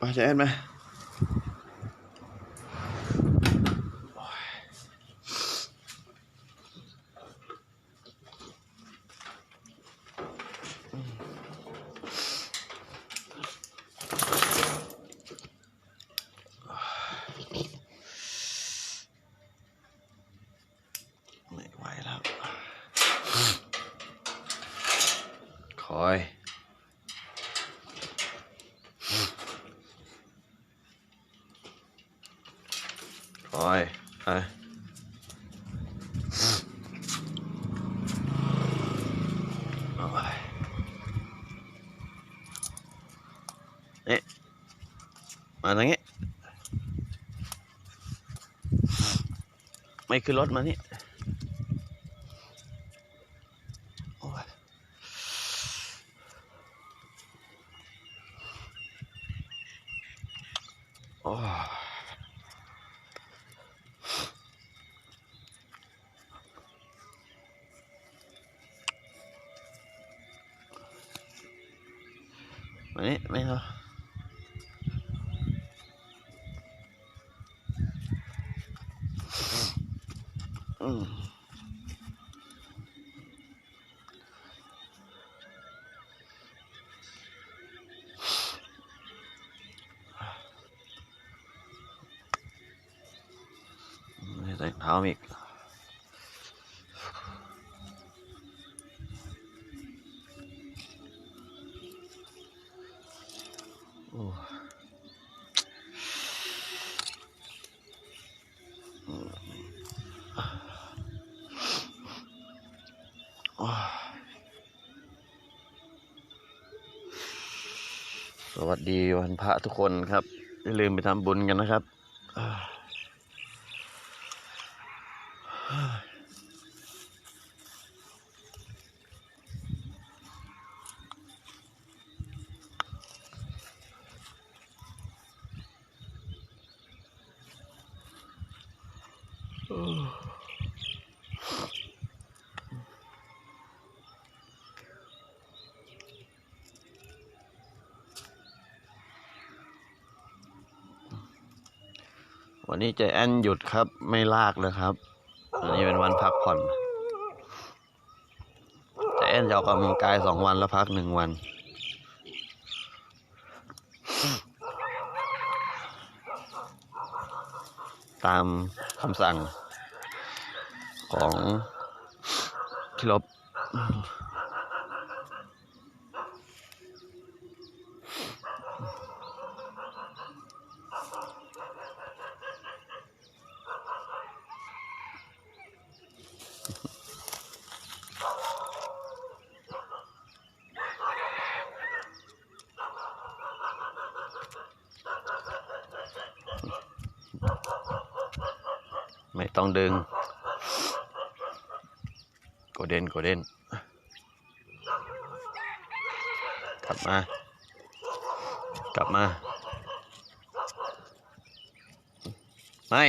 ไปจะแอนไหมไม่ไหวแล้ว คอย คอยไปเอาไปนี่มาตรงนี้ ไม่ขึ้นรถมานี่โอ้ยโอ้ย มานี่ไม่เอาอืม ไม่ใส่เท้าอีกโอ้สวัสดีวันพระทุกคนครับ อย่าลืมไปทำบุญกันนะครับ วันนี้ใจแอนหยุดครับ ไม่ลากเลยครับวันนี้เป็นวันพักผ่อนใจแอนจะออกกำลังกายสองวันแล้วพักหนึ่งวันตาม คำสั่งของที่ลบ ไม่ต้องดึงโกเด้นโกเด้นกลับมา กลับมา ไม่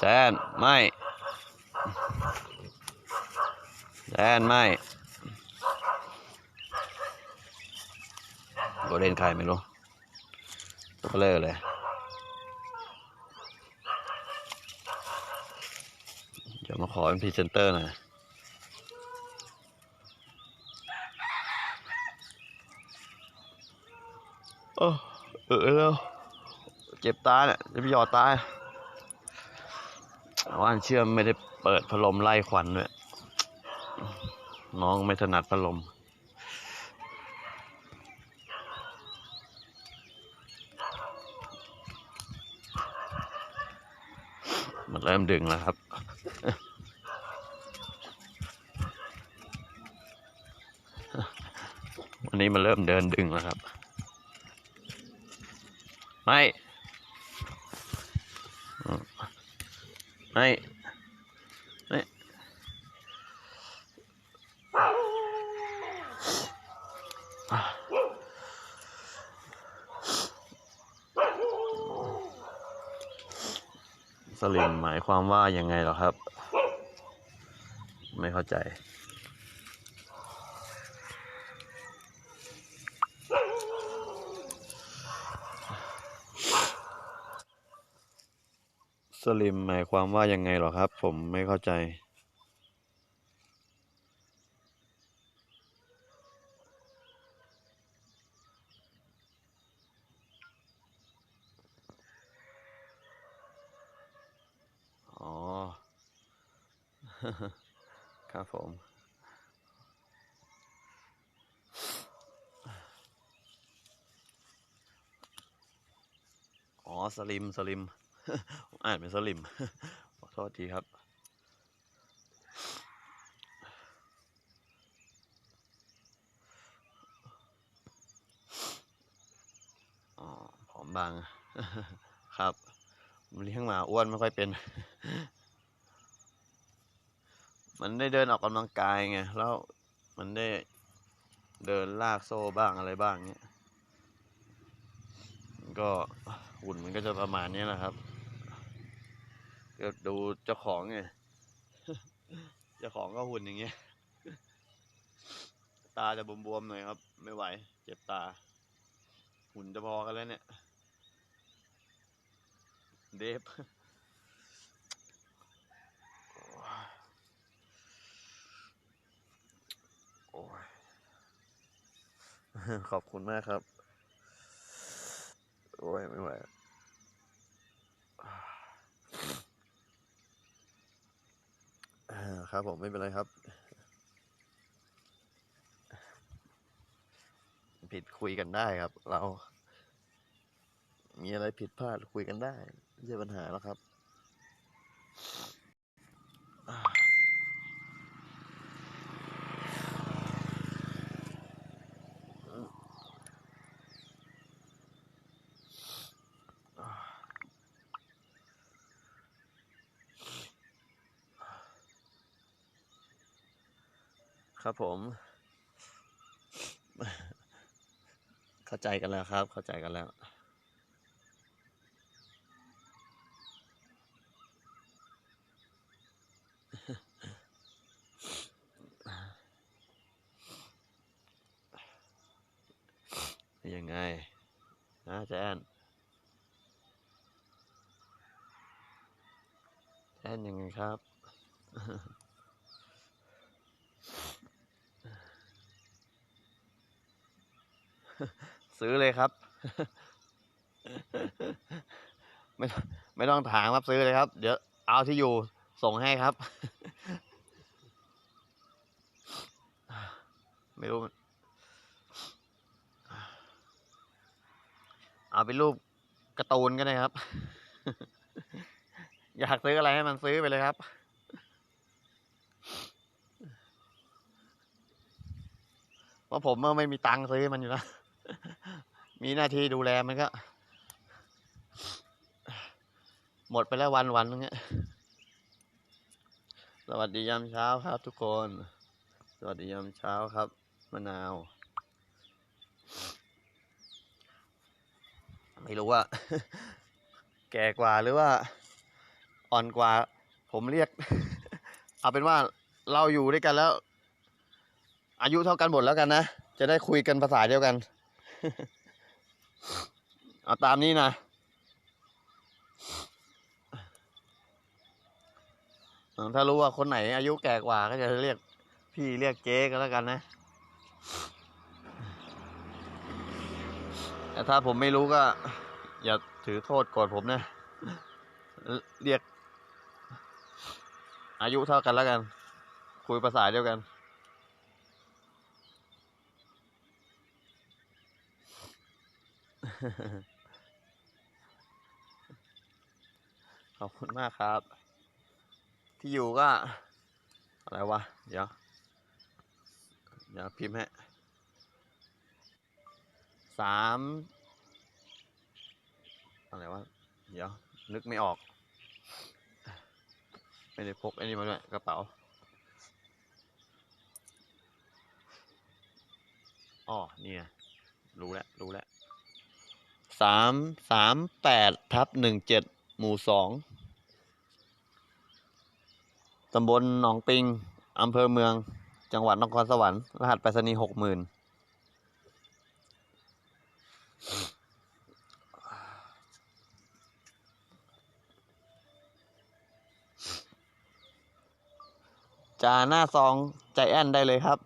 แจนไม่แจนไม่โกเด้นใครไม่รู้ตัวเลอเลย เดี๋ยวมา ขอเป็นพรีเซนเตอร์หน่อยโอ้เออแล้วเจ็บตาเนี่ยจะไปหยอดตาว่านเชื่อมไม่ได้เปิดพัดลมไล่ควันด้วยน้องไม่ถนัดพัดลมมันเริ่มดึงแล้วครับ วันนี้มันเริ่มเดินดึงแล้วครับ ไม่ ไม่ ไม่ สลิมหมายความว่ายังไงหรอครับ ไม่เข้าใจ สลิมหมายความว่ายังไงหรอครับ ผมไม่เข้าใจ อ๋อ ครับผมอ๋อสลิมสลิมผม อ่านเป็นสลิม ขอโทษทีครับอ๋อผอมบาง ครับเลี้ยงหมาอ้วนไม่ค่อยเป็น มันได้เดินออกกำลังกายไง แล้วมันได้เดินลากโซ่บ้างอะไรบ้างเงี้ย ก็หุ่นมันก็จะประมาณนี้แหละครับ ก็ดูเจ้าของไงเจ้าของก็หุ่นอย่างเงี้ย ตาจะบวมๆหน่อยครับ ไม่ไหว เจ็บตา หุ่นจะพอกันแล้วเนี่ย เดฟโอ้ยขอบคุณมากครับ โอ้ย ไม่ไหว อ่าครับผมไม่เป็นไรครับ ผิดคุยกันได้ครับ เรา มีอะไรผิดพลาดคุยกันได้ไม่ใช่ปัญหาแล้วครับ ครับผม เข้าใจกันแล้วครับ เข้าใจกันแล้วยังไง นะแจนแจนยังไงครับ ซื้อเลยครับ ไม่ไม่ต้องถามครับซื้อเลยครับ เดี๋ยวเอาที่อยู่ส่งให้ครับ ไม่รู้ เอาเป็นรูปกร์ตูนก็ได้ครับ อยากซื้ออะไรให้มันซื้อไปเลยครับเพราะผมเมื่อไม่มีตังค์ซื้อมันอยู่แล้ว มีหน้าที่ดูแลมันก็ หมดไปแล้ววันวันนึงเนี้ยสวัสดียามเช้าครับ ทุกคน สวัสดียามเช้าครับมะนาว ไม่รู้ว่า แก่กว่าหรือว่า อ่อนกว่า ผมเรียก เอาเป็นว่าเราอยู่ด้วยกันแล้ว อายุเท่ากันหมดแล้วกันนะ จะได้คุยกันภาษาเดียวกัน เอาตามนี้นะถ้ารู้ว่าคนไหนอายุแก่กว่าก็จะเรียกพี่เรียกเจ๊ก็แล้วกันนะ แต่ถ้าผมไม่รู้ก็ อย่าถือโทษโกรธผมนะ เรียก อายุเท่ากันแล้วกัน คุยภาษาเดียวกัน ขอบคุณมากครับ ที่อยู่ก็ อะไรวะ เดี๋ยว เดี๋ยวพิมพ์ให้สามอะไรวะ เดี๋ยว นึกไม่ออก ไม่ได้พกไอ้นี่มาด้วยกระเป๋า อ๋อ เนี่ย รู้แล้ว รู้แล้ว สามสามแปดทับหนึ่งเจ็ดหมู่สองตำบลหนองปิงอำเภอเมือง จังหวัดนครสวรรค์ รหัสไปรษณีย์หกหมื่นจาหน้าซองใจแอนได้เลยครับ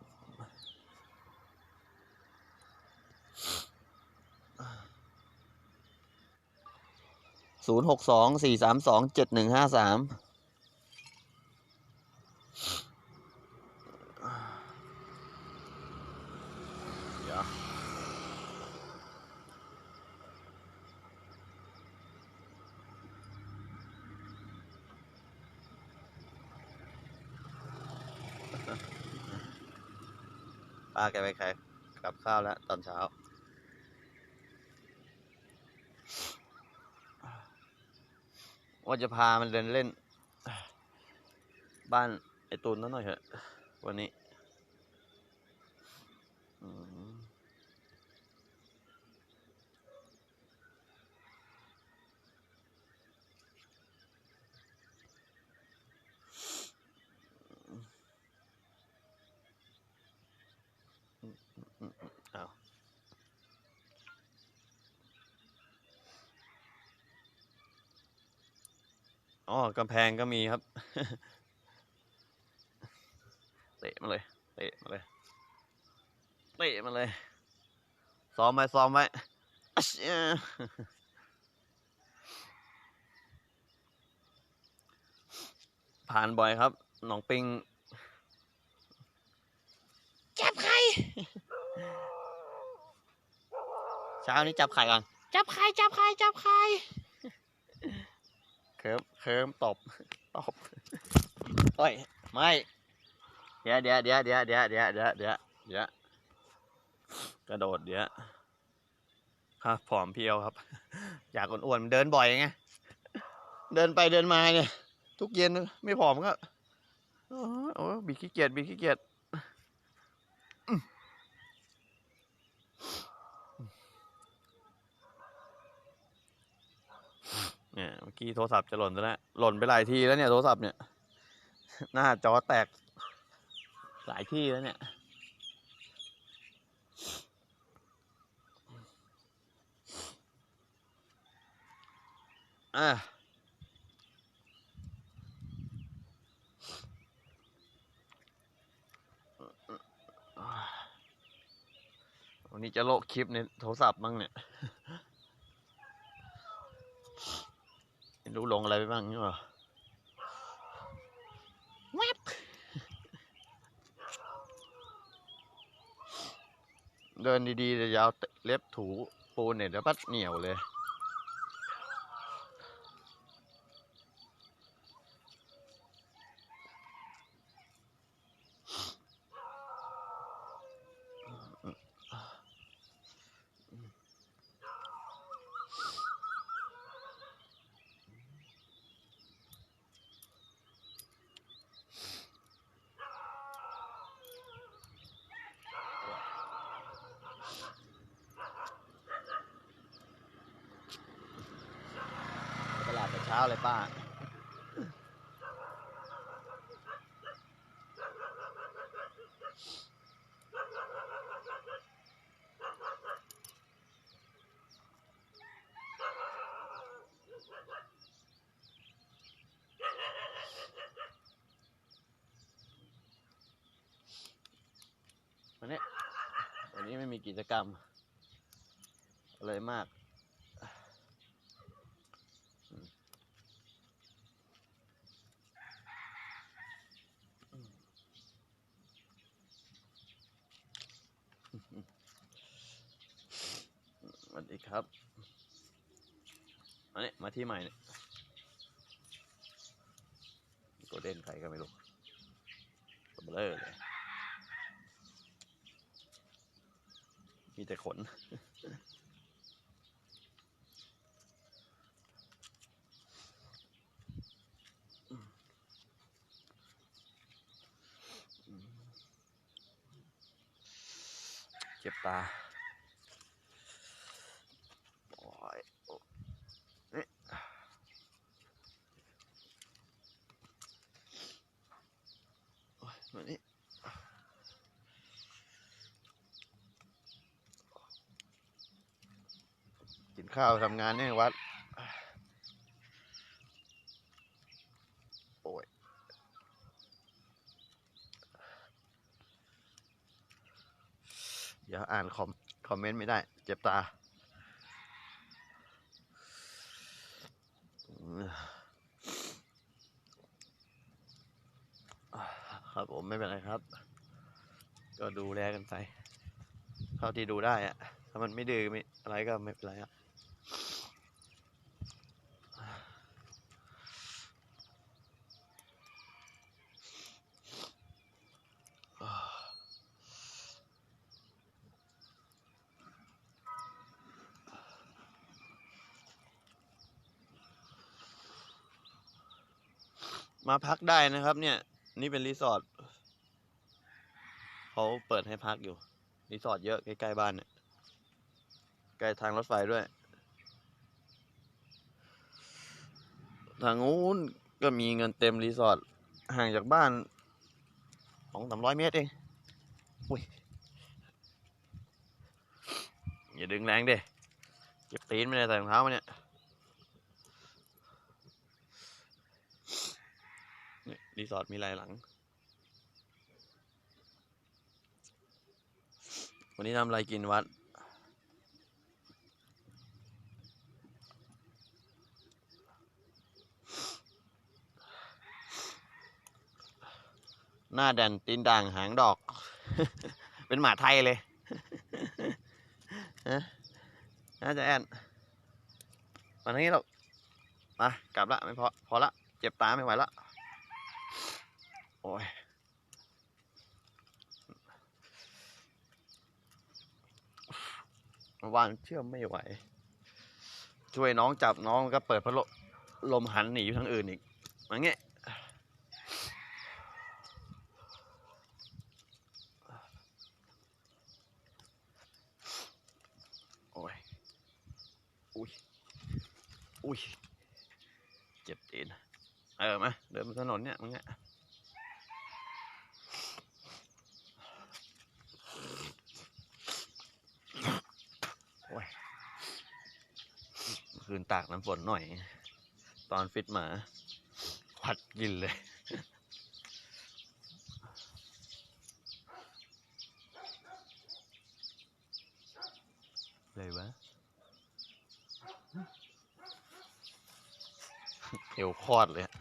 ศูนย์หกสองสี่สามสองเจ็ดหนึ่งห้าสามเดี๋ยวป้าแกไปขายกับข้าวแล้วตอนเช้า ว่าจะพามันเดินเล่น บ้านไอตูนนั่นหน่อยเถอะวันนี้ อ๋อกำแพงก็มีครับ เตะมาเลย เตะมาเลย เตะมาเลย ซ้อมไว้ซ้อมไว้ผ่านบ่อยครับ หนองปิงจับไข่ เช้านี้จับไข่ก่อน จับไข่ จับไข่ จับไข่ เคิมเคิมตบตบโอ้ยไม่ เดี๋ยวเดี๋ยวเดี๋ยวเดี๋ยวเดี๋ยวเดี๋ยวเดี๋ยวเดี๋ยวเดี๋ยวกระโดดเดี๋ยวครับผอมเพรียวครับ อยากอ้วนๆเดินบ่อยไงเดินไปเดินมาเนี่ย ทุกเย็นไม่ผอมก็โอ้ยโอ้ยบิดขี้เกียจบิดขี้เกียจ เนี่ยเมื่อกี้โทรศัพท์จะหล่นแล้ว หล่นไปหลายทีแล้วเนี่ยโทรศัพท์เนี่ย หน้าจอแตกหลายที่แล้วเนี่ยอะวันนี้จะโลกคลิปในโทรศัพท์บ้างเนี่ย ไม่ รู้ลงอะไรไปบ้างนี่หรอแวบเดินดีๆแต่ยาวเตะเล็บถูปูนเนี่ยเดี๋ยวปัดเหนียวเลย วันนี้วันนี้ไม่มีกิจกรรมเลยมาก สวัสดีครับอันนี้มาที่ใหม่เนี่ยโกเด้นใครก็ไม่รู้ตัวเบลอเลย มี แต่ขน เจ็บตา ข้าวทำงานในวัดโอ้ยเดี๋ยวอ่านคอมคอมเมนต์ไม่ได้ เจ็บตาครับผมไม่เป็นไรครับ ก็ดูแลกันไปเท่าที่ดูได้อะถ้ามันไม่ดื้อไม่อะไรก็ไม่เป็นไรครับ มาพักได้นะครับ เนี่ย นี่เป็นรีสอร์ทเขาเปิดให้พักอยู่ รีสอร์ทเยอะใกล้ๆบ้านเนี่ยใกล้ทางรถไฟด้วย ทางนู้นก็มีเงินเต็มรีสอร์ทห่างจากบ้านสองสามร้อยเมตรเองอุ้ยอย่าดึงแรงเด้เจ็บตีนไม่ได้ใส่รองเท้ามาเนี่ยนี่ รีสอร์ทมีหลายหลัง วันนี้ทำอะไรกินวัด หน้าแดนตีนด่างหางดอก เป็นหมาไทยเลยฮะน่าจะแอนมาทางนี้เรามากลับละไม่พอ พอละ เจ็บตาไม่ไหวละ อ้ยวานเชื่อมไม่ไหว ช่วยน้องจับน้องก็เปิดพัดลมลมหันหนีอยู่ทางอื่นอีกอย่างเงี้ยโอ้ย อุ้ย อุ้ย เจ็บตีน เออมาเดินบนถนนเนี่ยมึงเนี่ยโอ้ยเมื่อ คืนตากน้ำฝนหน่อย ตอนฟิตหมาหวัดกินเลยเลยวะเอวคลอดเลยอะ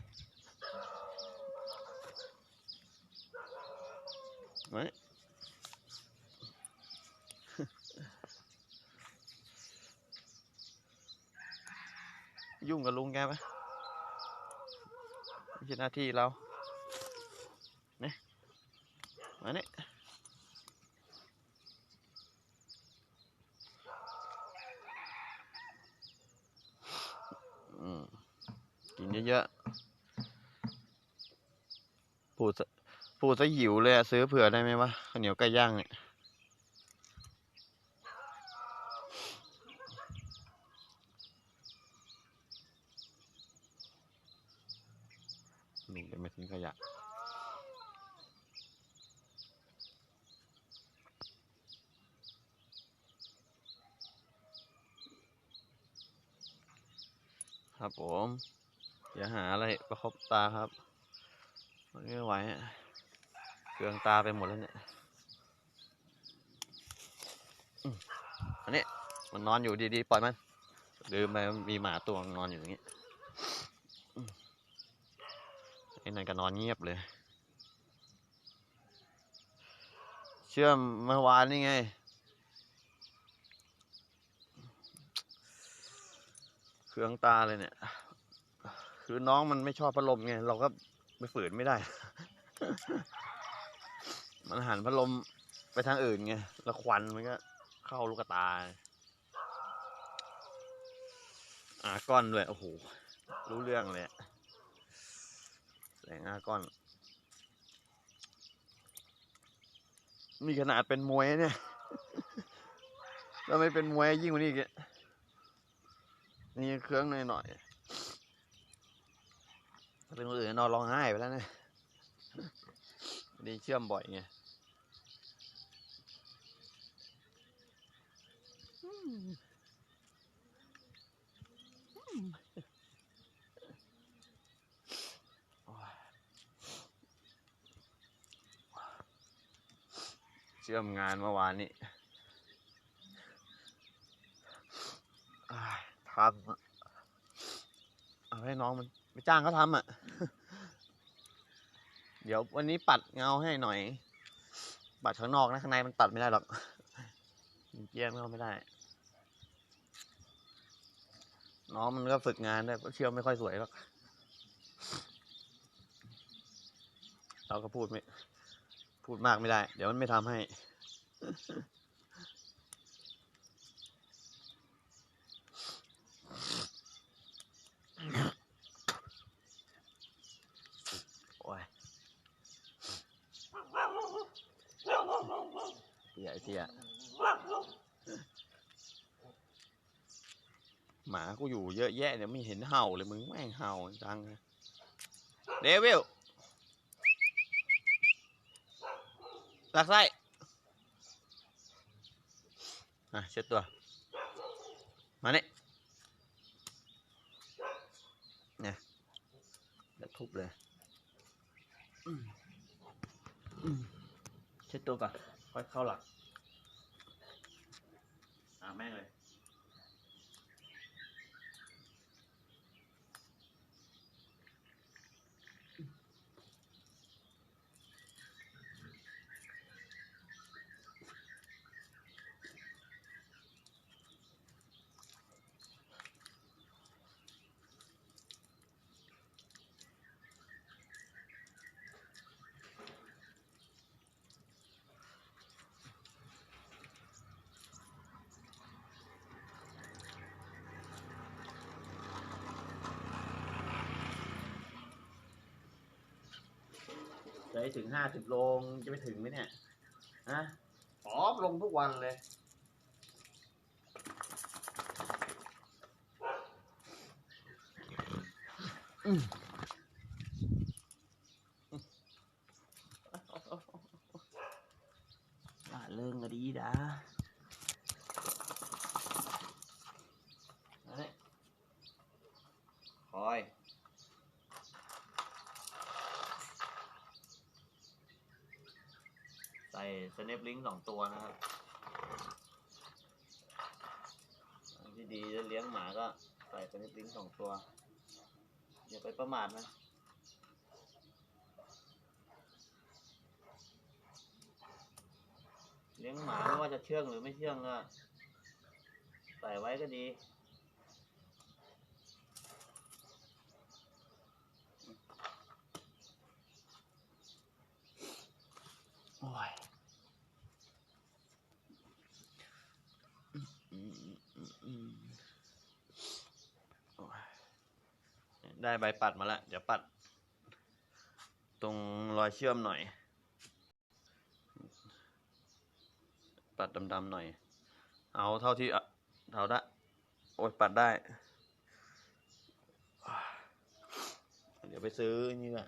ไหม ยุ่งกับลุงแกไหมไม่ใช่หน้าที่เราเนี่ยมาเนี่ยอืมกินเยอะๆพูดซะพูดซะหิวเลยอะซื้อเผื่อได้ไหมวะข้าวเหนียวไก่ย่างเนี่ย ลุงจะไม่ทิ้งขยะ ครับ ผมอย่าหาอะไรประคบตาครับมันไม่ไหวอะเกลืองตาไปหมดแล้วเนี่ยอันนี้มันนอนอยู่ดีๆปล่อยมันลืมไปมีหมาตัวนอนอยู่อย่างนี้ไอ้นั่นก็นอนเงียบเลย เชื่อมเมื่อวานนี่ไง ครื่องตาเลยเนี่ย คือน้องมันไม่ชอบพัดลมไง เราก็ไปฝืนไม่ได้ มันหันพัดลมไปทางอื่นไง แล้วควันมันก็เข้าลูกตา อาก้อนด้วย โอ้โห รู้เรื่องเลยอะแสงอาก้อน มีขนาดเป็นมวยเนี่ย ถ้าไม่เป็นมวยยิ่งกว่านี้อีก นี่เครื่องหน่อยหน่อยถ้าเป็นคนอื่นนอนร้องไห้ไปแล้วเนี่ยดีเชื่อมบ่อยไงเชื่อมงานเมื่อวานนี้ พังอะเอาให้น้องมันไปจ้างเขาทำอะ เดี๋ยววันนี้ปัดเงาให้หน่อย ปัดข้างนอกนะข้างในมันปัดไม่ได้หรอกเกียมเขาไม่ได้ น้องมันก็ฝึกงานด้วยก็เชี่ยวไม่ค่อยสวยหรอกเราก็พูดไม่ พูดมากไม่ได้ เดี๋ยวมันไม่ทำให้ โอ้ยเตี้ยไอ้เตี้ยหมา กูอยู่เยอะแยะเนี่ยไม่เห็นเห่าเลยมึงแม่งเห่าจังเดวิลหลักไส้อะเช็ดตัว มาเนี่ยเดี๋ยวทุบเลยเช็ดตัวก่อนค่อยเข้าหลักอะแม่งเลย จะให้ถึงห้าสิบโลงจะไปถึงไหมเนี่ยฮะผอมลงทุกวันเลย อืมล่าเริงก็ดีดาเอาเนี่ยคอย ใส่ สองตัวนะครับที่ดีจะเลี้ยงหมาก็ใส่สเนปลิงสองตัว อย่าไปประมาทนะเลี้ยงหมาไม่ว่าจะเชื่องหรือไม่เชื่องก็ใส่ไว้ก็ดี โอ้ยอืมอืมอืมอืมโอ้ย ได้ใบปัดมาแล้วเดี๋ยวปัด ตรงรอยเชื่อมหน่อย ปัดดำๆหน่อย เอาเท่าที่อะเท่าได้โอ้ยปัดได้ เดี๋ยวไปซื้อนี่แหละ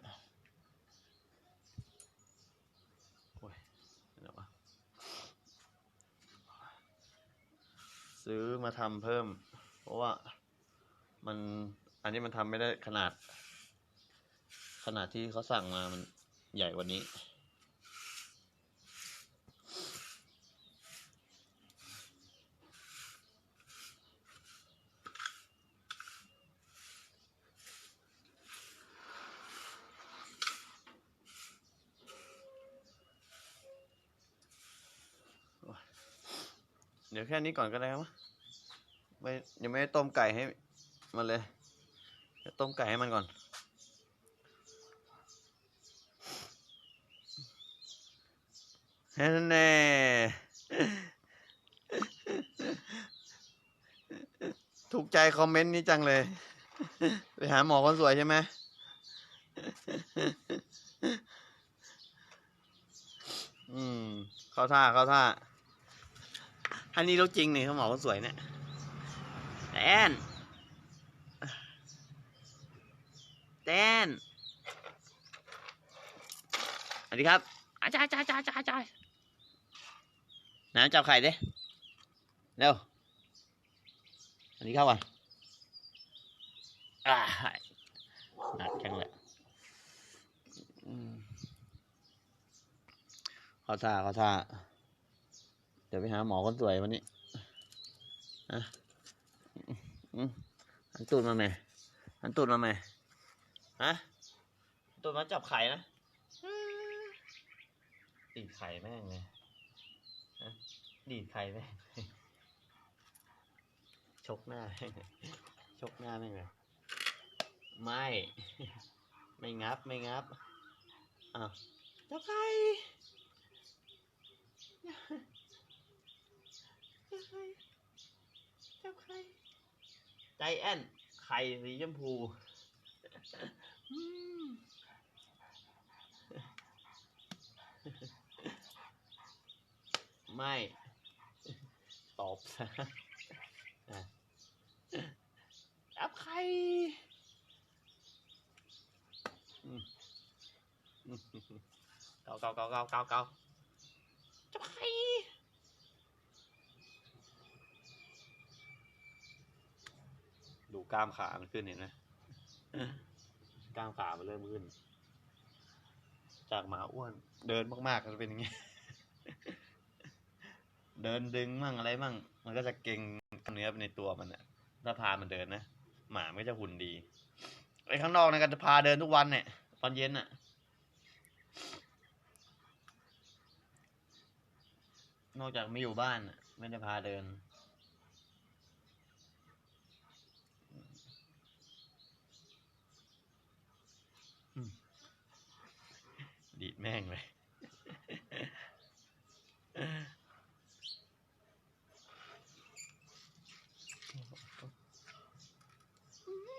โอ้ยเดี๋ยววะซื้อมาทำเพิ่ม เพราะว่ามัน อันนี้มันทำไม่ได้ขนาด ขนาดที่เขาสั่งมามันใหญ่กว่านี้ เดี๋ยวแค่นี้ก่อนก็ได้ครับไม่ยังไม่ได้ต้มไก่ให้มันเลย ต้มไก่ให้มันก่อน แน่ถูกใจคอมเมนต์นี้จังเลย ไปหาหมอคนสวยใช่ไหมอืม เข้าท่า เข้าท่า อันนี้รู้จริงนี่เขาหมอคนสวยเนี่ยแตน ดีครับอาจาราจาาจาาจาน้าจับไข่เด้เร็วอันนี้เข้าก่อนอาหนักจังเลยขอท่าขอท่าเดี๋ยวไปหาหมอคนสวยวันนี้ฮะอันตูดมาไหมอันตูดมาไหมฮะตูดมาจับไข่นะ ตีดไข่แม่งเลยดีดไข่แม่งชกหน้า ชกหน้าแม่งเลยไม่ ไม่งับไม่งับเจ้าไข่เจ้าไข่เจ้าไข่ใจแอนไข่สีชมพูอืม ไม่ ตอบซะอับใครเกาเกาเกาเกาเกาเกาจะไปดูกล้ามขามันขึ้นเห็นไหมกล้ามขามันเริ่มขึ้น จากหมาอ้วน เดินมากๆก็จะเป็นอย่างนี้ เดินดึงมั่งอะไรมั่ง มันก็จะเก่งกล้าเนื้อในตัวมันอะถ้าพามันเดินนะหมามัก็จะหุ่นดีไปข้างนอกนะก็จะพาเดินทุกวันเนี่ยตอนเย็นอะนอกจากไม่อยู่บ้านไม่ได้พาเดินดีดแม่งเลย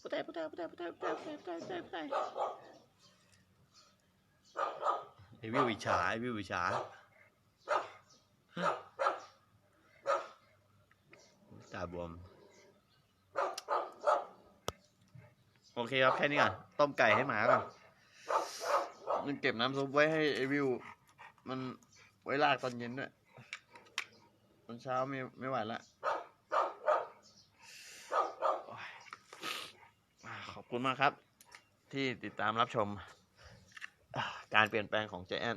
ผู้ไต่ผู้ไต่ผู้ไต่ผู้ไต่ผู้ไต่ผู้ไต่ผู้ไต่ผู้ไต่ไอวิวอิจฉาไอวิวอิจฉาตาบวม โอเคครับ แค่นี้ก่อน ต้มไก่ให้หมาก่อนมันเก็บน้ำซุปไว้ให้ไอวิว มันไว้ลากตอนเย็นด้วย ตอนเช้าไม่ไม่ไหวละโอ้ยอ่าขอบ คุณมากครับ ที่ติดตามรับชม การเปลี่ยนแปลงของใจแอน